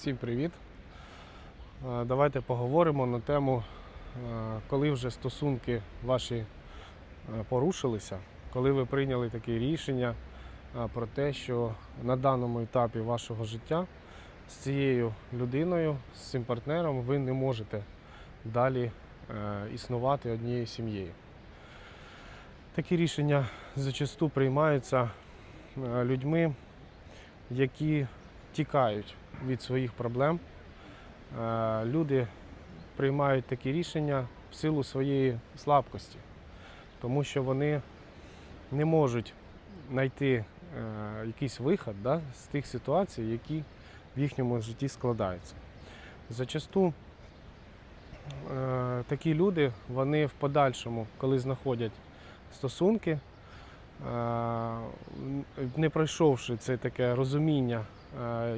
Всім привіт! Е, Давайте поговоримо на тему, е, коли вже стосунки ваші е, порушилися, коли ви прийняли таке рішення про те, що на даному етапі вашого життя з цією людиною, з цим партнером ви не можете далі існувати однією сім'єю. Такі рішення зачасту приймаються людьми, які тікають від своїх проблем. Е, Люди приймають такі рішення в силу своєї слабкості, тому що вони не можуть знайти е, якийсь вихід да, з тих ситуацій, які в їхньому житті складаються. Зачасту е, такі люди, вони в подальшому, коли знаходять стосунки, не пройшовши це таке розуміння,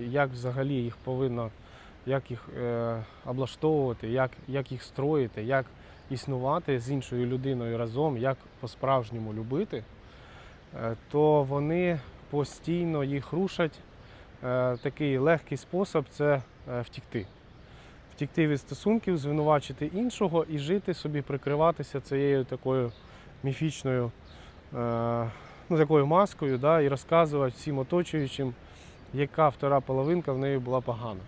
як взагалі їх повинно, як їх е, облаштовувати, як, як їх строїти, як існувати з іншою людиною разом, як по-справжньому любити, е, то вони постійно їх рушать. Е, Такий легкий спосіб це е, втікти. Втікти від стосунків, звинувачити іншого і жити собі, прикриватися цією такою міфічною е, ну, такою маскою да, і розказувати всім оточуючим, яка втора половинка в неї була погана.